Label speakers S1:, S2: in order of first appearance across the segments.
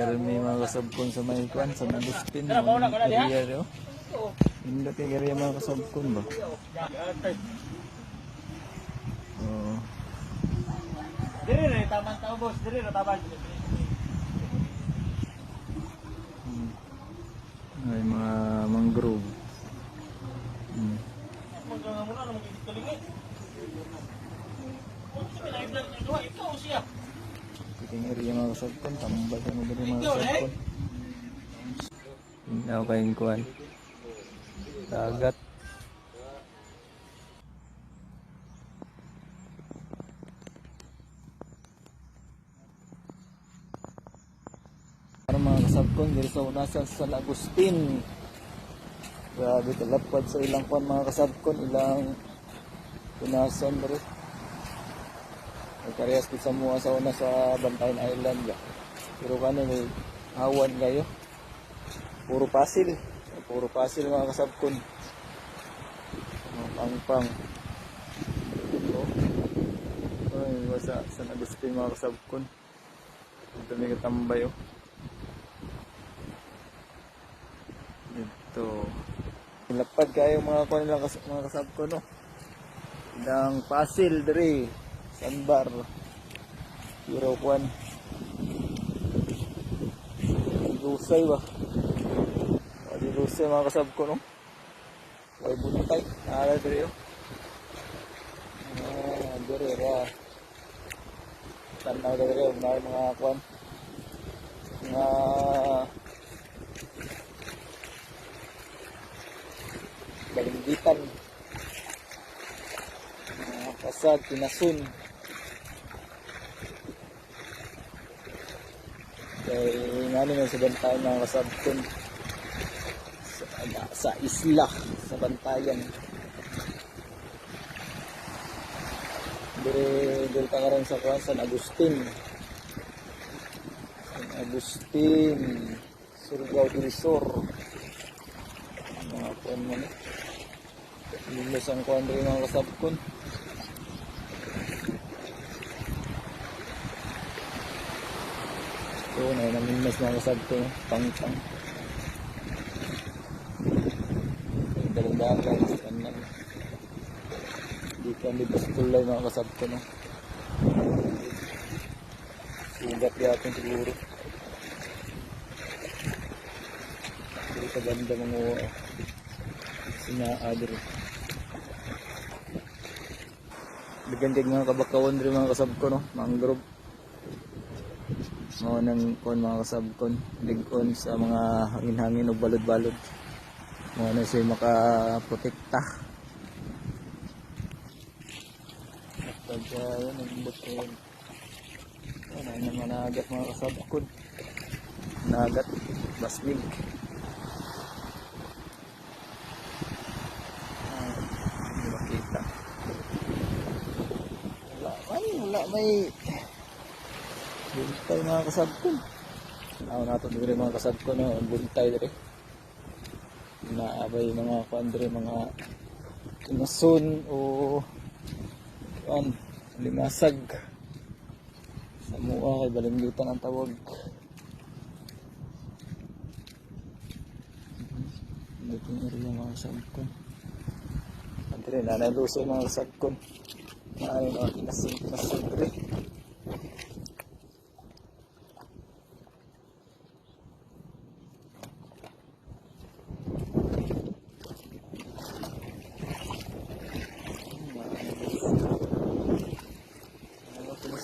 S1: garmi mga kasabkon sa may kwan sa Agustin. Mga area ro. Hindi kay area mga kasabkon ba? Oo.
S2: Diri na taman tao boss, diri na taman.
S1: Hmm. Ay mga mangrove. Hmm.
S2: Mo na na magiging kalingi. Kung sa pinag-vlog ikaw siya.
S1: Kiting area mga kasabkon, tambal sa mga mga kasabkon. Hindi kayong kuhan. Dagat. Ano mga kasabkon, dito sa unasan sa San Agustin. Grabe talapad sa ilang kwan mga kasabkon, ilang unasan dito. May karehas kit sa mga sa una sa Bantayan Island ga. Pero kano may hawan kayo. Puro pasil. Puro pasil mga kasabkon. Mga pang-pang. Ito. Ay, wasa sa Agustin mga kasabkon. Ito may katambay oh. Ito. Lapad kayo mga kuwan lang kas mga kasabkon no. Ilang pasil diri. Sandbar. Pero kuwan. Lusay ba? Wali lusay mga kasab ko no. Wala bunitay. Naalala diri oh. Ah, diri ra. Tanaw diri oh, mga mga kuwan. Mga balinggitan. Mga kasag, tinasun. Kaya nga sa bantayan mga kasabton sa, sa isla, sa bantayan. Dire, dire ka rin sa kuwan, San Agustin. San Agustin, Surigao del Sur. Mga kuwan mo na. Lilos ang kuwan rin mga kasabton. So, na namin mas mga kasabto, pang-pang. Dalang-dalang, kanan. Di ka libas tulay mga kasabto, no? Sugat yakin siguro. Dito sa banda mga uh, sinaadro. Bigyan mga kabakawan rin mga kasabto, no? Mangrove mga nang kon mga kasabkon ligon sa mga hangin-hangin o balod-balod mga na siya makaprotekta. At pag uh, yun nagbot ko yun. Yun ay naman naagat mga kasabkon. Naagat basmig. Ah, makita. Wala man wala may buntay mga kasabkon ako nato dire mga kasabkon no? Buntay dire naabay mga kuan dire mga inason o kuan limasag. Sa mua kay balinggitan ang tawag. Dito yung area mga kasabkon dire nanaluso mga kasabkon na ano mga inason inason dire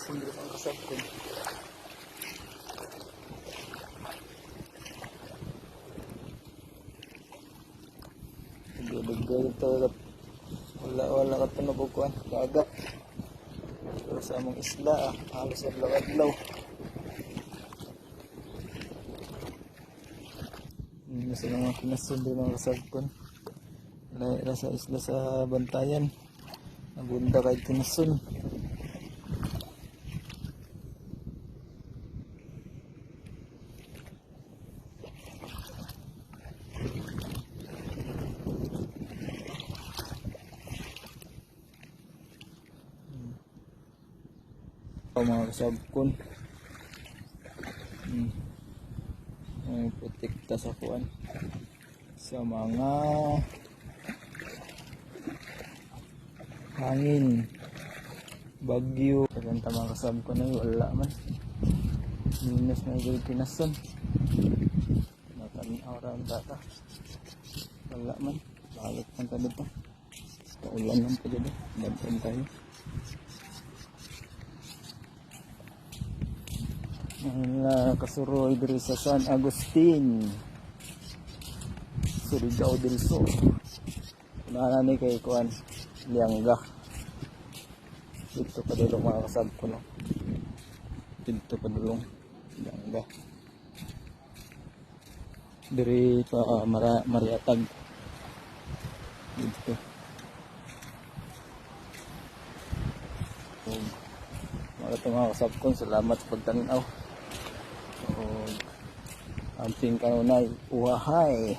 S1: Ano hindi ang kasab ko. Dugay ito. Wala, wala ka ito nabukuan. Dagat. Pero sa among isla, ah, halos ang lakadlaw. Hindi sa mga kinasundo mga kasab ko. Wala sa isla sa bantayan. Nabunda kahit tinasun. Ito mga kasabkon. Hmm. protekta sa kuan sa mga hangin bagyo. Kagan tamang kasab ko na wala man. Minus na yung pinason nakan orang data. Wala man. Balik man ta dito. Paulan lang pa dito. Bantan tayo Wala kasuroy diri sa San Agustin. Surigao del Sur. Unahan ni kay Kuan Liangga. Dito pa dulong mga kasab ko no? Dito pa dulong Liangga. Diri pa ah, Mara, Mariatag. Dito. Ito mga kasab ko Salamat sa pagtanaw ug amping kanunay uwahay